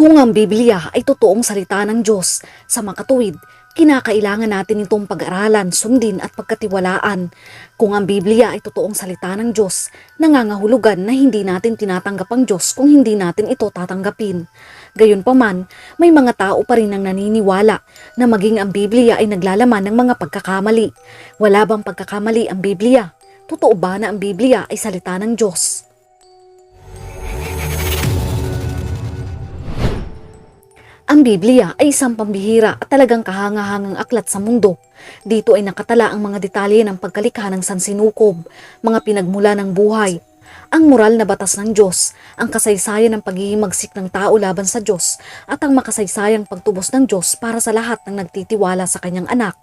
Kung ang Biblia ay totoong salita ng Diyos sa makatuwid, kinakailangan natin itong pag-aralan, sundin at pagkatiwalaan. Kung ang Biblia ay totoong salita ng Diyos, nangangahulugan na hindi natin tinatanggap ang Diyos kung hindi natin ito tatanggapin. Gayunpaman, may mga tao pa rin ang naniniwala na maging ang Biblia ay naglalaman ng mga pagkakamali. Wala bang pagkakamali ang Biblia? Totoo ba na ang Biblia ay salita ng Diyos? Ang Biblia ay isang pambihira at talagang kahangahangang aklat sa mundo. Dito ay nakatala ang mga detalye ng pagkalikha ng sansinukob, mga pinagmula ng buhay, ang moral na batas ng Diyos, ang kasaysayan ng pagiging magsik ng tao laban sa Diyos, at ang makasaysayang pagtubos ng Diyos para sa lahat ng nagtitiwala sa kanyang anak.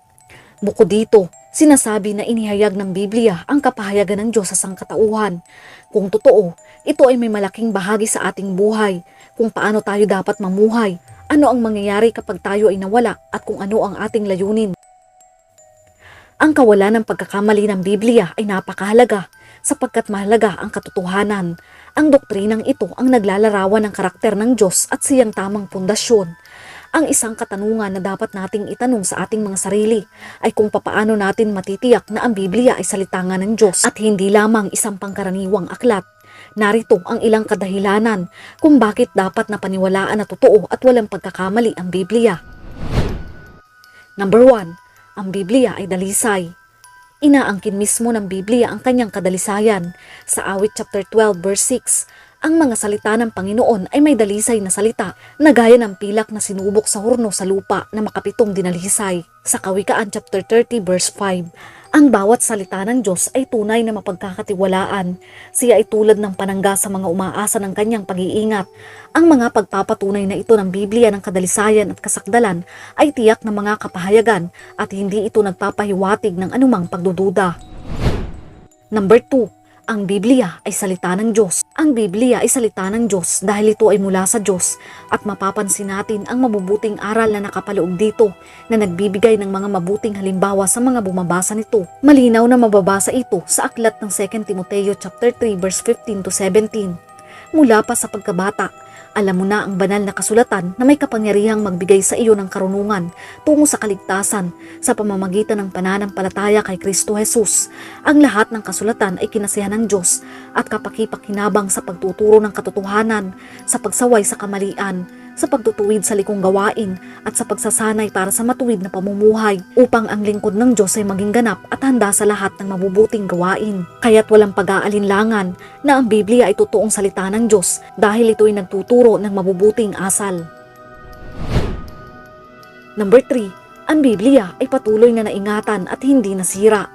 Bukod dito, sinasabi na inihayag ng Biblia ang kapahayagan ng Diyos sa sangkatauhan. Kung totoo, ito ay may malaking bahagi sa ating buhay, kung paano tayo dapat mamuhay, ano ang mangyayari kapag tayo ay nawala at kung ano ang ating layunin. Ang kawalan ng pagkakamali ng Biblia ay napakahalaga sapagkat mahalaga ang katotohanan. Ang doktrinang ito ang naglalarawan ng karakter ng Diyos at siyang tamang pundasyon. Ang isang katanungan na dapat nating itanong sa ating mga sarili ay kung papaano natin matitiyak na ang Biblia ay salita ng Diyos at hindi lamang isang pangkaraniwang aklat. Narito ang ilang kadahilanan kung bakit dapat na paniwalaan na totoo at walang pagkakamali ang Biblia. Number 1. Ang Biblia ay dalisay. Inaangkin mismo ng Biblia ang kanyang kadalisayan. Sa awit chapter 12 verse 6, ang mga salita ng Panginoon ay may dalisay na salita na gaya ng pilak na sinubok sa hurno sa lupa na makapitong dinalisay. Sa Kawikaan chapter 30 verse 5, ang bawat salita ng Diyos ay tunay na mapagkakatiwalaan. Siya ay tulad ng panangga sa mga umaasa ng kanyang pag-iingat. Ang mga pagpapatunay na ito ng Biblia ng kadalisayan at kasakdalan ay tiyak na mga kapahayagan at hindi ito nagpapahiwatig ng anumang pagdududa. Number 2. Ang Biblia ay salita ng Diyos. Ang Biblia ay salita ng Diyos dahil ito ay mula sa Diyos at mapapansin natin ang mabubuting aral na nakapaloob dito na nagbibigay ng mga mabuting halimbawa sa mga bumabasa nito. Malinaw na mababasa ito sa aklat ng 2 Timoteo chapter 3 verse 15 to 17. Mula pa sa pagkabata, alam mo na ang banal na kasulatan na may kapangyarihang magbigay sa iyo ng karunungan tungo sa kaligtasan sa pamamagitan ng pananampalataya kay Kristo Jesus. Ang lahat ng kasulatan ay kinasihan ng Diyos at kapakipakinabang sa pagtuturo ng katotohanan, sa pagsaway sa kamalian, sa pagtutuwid sa likong gawain at sa pagsasanay para sa matuwid na pamumuhay upang ang lingkod ng Diyos ay maging ganap at handa sa lahat ng mabubuting gawain. Kaya't walang pag-aalinlangan na ang Biblia ay totoong salita ng Diyos dahil ito ay nagtuturo ng mabubuting asal. Number 3. Ang Biblia ay patuloy na naingatan at hindi nasira.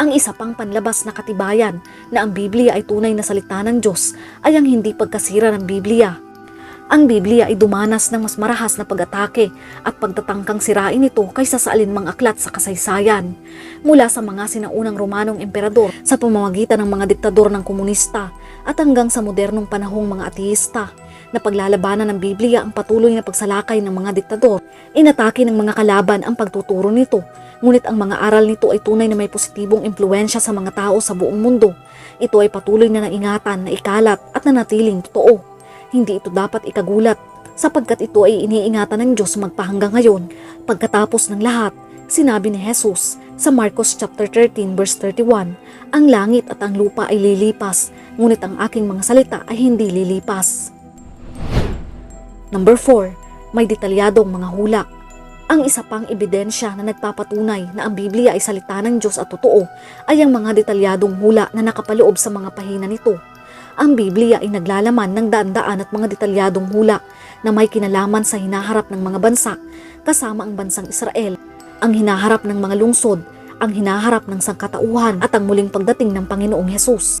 Ang isa pang panlabas na katibayan na ang Biblia ay tunay na salita ng Diyos ay ang hindi pagkasira ng Biblia. Ang Biblia ay dumanas ng mas marahas na pag-atake at pagtatangkang sirain ito kaysa sa alinmang aklat sa kasaysayan. Mula sa mga sinaunang Romanong emperador sa pamamagitan ng mga diktador ng komunista at hanggang sa modernong panahong mga ateista na paglalabanan ng Biblia ang patuloy na pagsalakay ng mga diktador. Inatake ng mga kalaban ang pagtuturo nito, ngunit ang mga aral nito ay tunay na may positibong impluensya sa mga tao sa buong mundo. Ito ay patuloy na naingatan, na ikalat at nanatiling totoo. Hindi ito dapat ikagulat sapagkat ito ay iniingatan ng Diyos magpahanggang ngayon. Pagkatapos ng lahat, sinabi ni Jesus sa Marcos chapter 13 verse 31, Ang langit at ang lupa ay lilipas, ngunit ang aking mga salita ay hindi lilipas. Number 4, may detalyadong mga hula. Ang isa pang ebidensya na nagpapatunay na ang Biblia ay salita ng Diyos at totoo ay ang mga detalyadong hula na nakapaloob sa mga pahina nito. Ang Biblia ay naglalaman ng daan-daan at mga detalyadong hula na may kinalaman sa hinaharap ng mga bansa kasama ang bansang Israel, ang hinaharap ng mga lungsod, ang hinaharap ng sangkatauhan at ang muling pagdating ng Panginoong Hesus.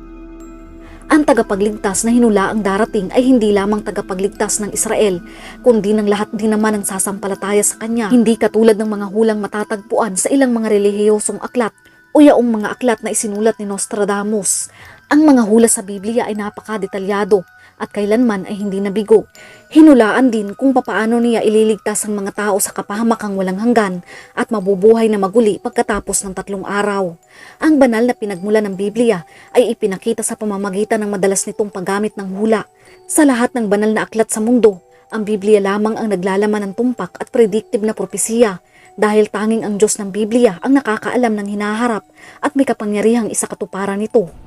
Ang tagapagligtas na hinula ang darating ay hindi lamang tagapagligtas ng Israel, kundi ng lahat din naman ang sasampalataya sa kanya. Hindi katulad ng mga hulang matatagpuan sa ilang mga relihiyosong aklat o yaong mga aklat na isinulat ni Nostradamus. Ang mga hula sa Biblia ay napakadetalyado at kailanman ay hindi nabigo. Hinulaan din kung papaano niya ililigtas ang mga tao sa kapahamakang walang hanggan at mabubuhay na maguli pagkatapos ng tatlong araw. Ang banal na pinagmula ng Biblia ay ipinakita sa pamamagitan ng madalas nitong paggamit ng hula. Sa lahat ng banal na aklat sa mundo, Ang Biblia lamang ang naglalaman ng tumpak at predictive na propesiya dahil tanging ang Diyos ng Biblia ang nakakaalam ng hinaharap at may kapangyarihang isakatuparan nito.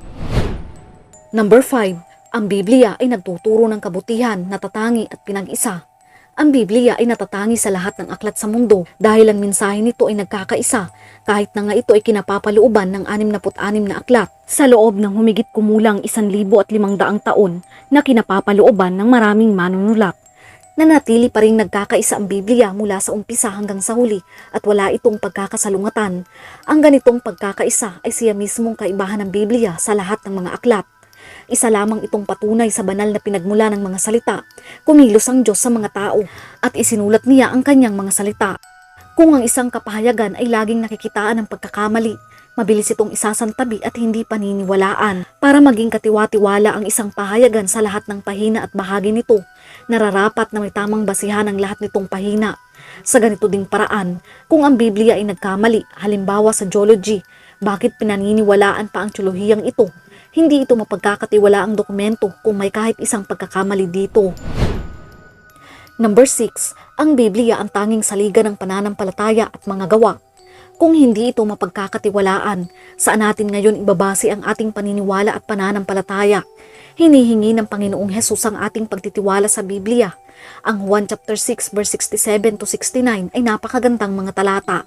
Number 5. Ang Biblia ay nagtuturo ng kabutihan, natatangi at pinag-isa. Ang Biblia ay natatangi sa lahat ng aklat sa mundo dahil ang mensahe nito ay nagkakaisa kahit na nga ito ay kinapapalooban ng 66 na aklat sa loob ng humigit kumulang 1,500 taon na kinapapalooban ng maraming manunulat. Nanatili pa rin nagkakaisa ang Biblia mula sa umpisa hanggang sa huli at wala itong pagkakasalungatan. Ang ganitong pagkakaisa ay siya mismong kaibahan ng Biblia sa lahat ng mga aklat. Isa lamang itong patunay sa banal na pinagmula ng mga salita. Kumilos ang Diyos sa mga tao at isinulat niya ang kanyang mga salita. Kung ang isang kapahayagan ay laging nakikitaan ng pagkakamali, mabilis itong isasantabi at hindi paniniwalaan para maging katiwa-tiwala ang isang pahayagan sa lahat ng pahina at bahagi nito. Nararapat na may tamang basihan ang lahat nitong pahina. Sa ganito ding paraan, kung ang Biblia ay nagkamali, halimbawa sa geology, bakit pinaniniwalaan pa ang tsulohiyang ito? Hindi ito mapagkakatiwala ang dokumento kung may kahit isang pagkakamali dito. Number 6. Ang Biblia ang tanging saligan ng pananampalataya at mga gawa. Kung hindi ito mapagkakatiwalaan, saan natin ngayon ibabase ang ating paniniwala at pananampalataya? Hinihingi ng Panginoong Hesus ang ating pagtitiwala sa Biblia. Ang Juan chapter 6 verse 67 to 69 ay napakagandang mga talata.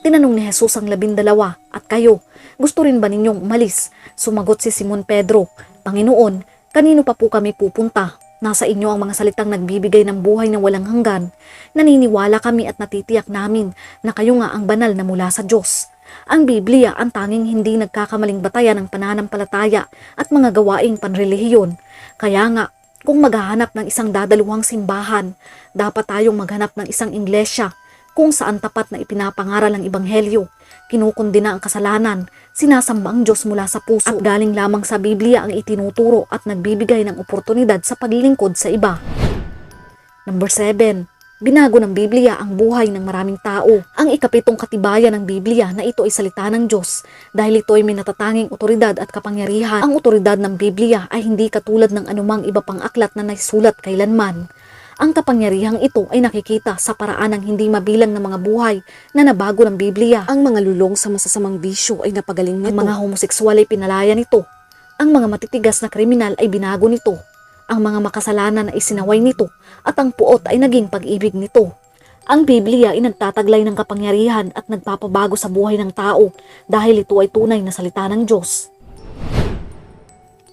Tinanong ni Jesus ang labindalawa, at kayo, gusto rin ba ninyong umalis? Sumagot si Simon Pedro, Panginoon, kanino pa po kami pupunta? Nasa inyo ang mga salitang nagbibigay ng buhay na walang hanggan. Naniniwala kami at natitiyak namin na kayo nga ang banal na mula sa Diyos. Ang Biblia ang tanging hindi nagkakamaling batayan ng pananampalataya at mga gawaing panrelihiyon. Kaya nga, kung maghahanap ng isang dadaluhang simbahan, dapat tayong maghanap ng isang inglesya kung saan tapat na ipinapangaral ang Ebanghelyo. Kinukundina ang kasalanan, sinasamba ang Diyos mula sa puso at galing lamang sa Biblia ang itinuturo at nagbibigay ng oportunidad sa paglilingkod sa iba. Number 7. Binago ng Biblia ang buhay ng maraming tao. Ang ikapitong katibayan ng Biblia na ito ay salita ng Diyos dahil ito ay may natatanging otoridad at kapangyarihan. Ang otoridad ng Biblia ay hindi katulad ng anumang iba pang aklat na naisulat kailanman. Ang kapangyarihang ito ay nakikita sa paraan ng hindi mabilang ng mga buhay na nabago ng Biblia. Ang mga lulong sa masasamang bisyo ay napagaling nito. Ang mga homoseksual ay pinalaya nito. Ang mga matitigas na kriminal ay binago nito. Ang mga makasalanan ay sinaway nito at ang puot ay naging pag-ibig nito. Ang Biblia ay nagtataglay ng kapangyarihan at nagpapabago sa buhay ng tao dahil ito ay tunay na salita ng Diyos.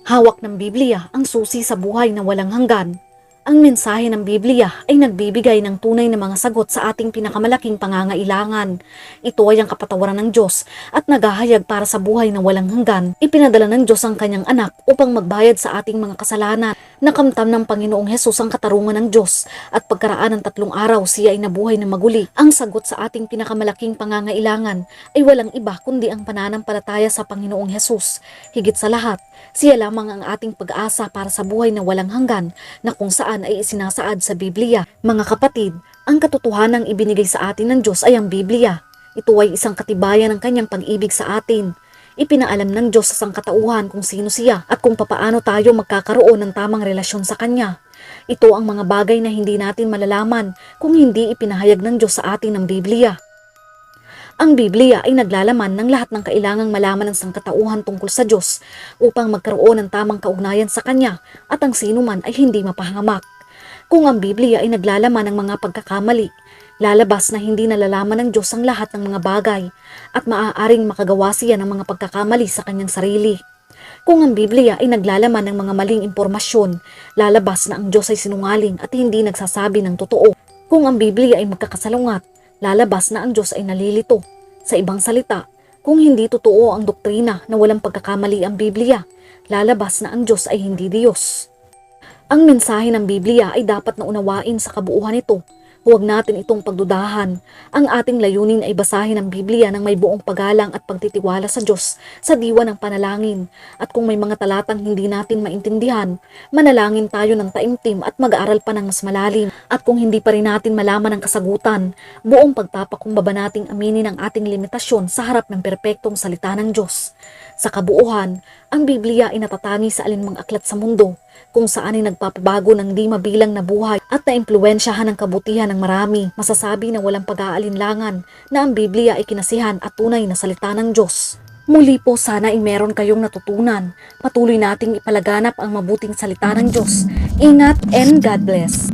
Hawak ng Biblia ang susi sa buhay na walang hanggan. Ang mensahe ng Biblia ay nagbibigay ng tunay na mga sagot sa ating pinakamalaking pangangailangan. Ito ay ang kapatawaran ng Diyos at naghahayag para sa buhay na walang hanggan. Ipinadala ng Diyos ang kanyang anak upang magbayad sa ating mga kasalanan. Nakamtam ng Panginoong Hesus ang katarungan ng Diyos at pagkaraan ng tatlong araw siya ay nabuhay na maguli. Ang sagot sa ating pinakamalaking pangangailangan ay walang iba kundi ang pananampalataya sa Panginoong Hesus. Higit sa lahat, siya lamang ang ating pag-asa para sa buhay na walang hanggan na kung saan ay isinasaad sa Biblia. Mga kapatid, ang katotohanang ibinigay sa atin ng Diyos ay ang Biblia. Ito ay isang katibayan ng kanyang pag-ibig sa atin. Ipinaalam ng Diyos sa sangkatauhan kung sino siya at kung papaano tayo magkakaroon ng tamang relasyon sa Kanya. Ito ang mga bagay na hindi natin malalaman kung hindi ipinahayag ng Diyos sa atin ng Biblia. Ang Biblia ay naglalaman ng lahat ng kailangang malaman ng sangkatauhan tungkol sa Diyos upang magkaroon ng tamang kaugnayan sa Kanya at ang sino man ay hindi mapahamak. Kung ang Biblia ay naglalaman ng mga pagkakamali, lalabas na hindi nalalaman ng Diyos ang lahat ng mga bagay at maaaring makagawa siya ng mga pagkakamali sa kanyang sarili. Kung ang Biblia ay naglalaman ng mga maling impormasyon, lalabas na ang Diyos ay sinungaling at hindi nagsasabi ng totoo. Kung ang Biblia ay magkakasalungat, lalabas na ang Diyos ay nalilito. Sa ibang salita, kung hindi totoo ang doktrina na walang pagkakamali ang Biblia, lalabas na ang Diyos ay hindi Diyos. Ang mensahe ng Biblia ay dapat na unawain sa kabuuhan nito. Huwag natin itong pagdudahan. Ang ating layunin ay basahin ang Biblia ng may buong paggalang at pagtitiwala sa Diyos sa diwa ng panalangin. At kung may mga talatang hindi natin maintindihan, manalangin tayo ng taimtim at mag-aaral pa ng mas malalim. At kung hindi pa rin natin malaman ang kasagutan, buong pagpapakumbaba nating aminin ang ating limitasyon sa harap ng perpektong salita ng Diyos. Sa kabuuhan, ang Biblia ay natatangi sa alinmang aklat sa mundo kung saan ay nagpapabago ng di mabilang na buhay at naimpluwensyahan ng kabutihan ng marami. Masasabi na walang pag-aalinlangan na ang Biblia ay kinasihan at tunay na salita ng Diyos. Muli po sana ay meron kayong natutunan. Patuloy nating ipalaganap ang mabuting salita ng Diyos. Ingat and God bless.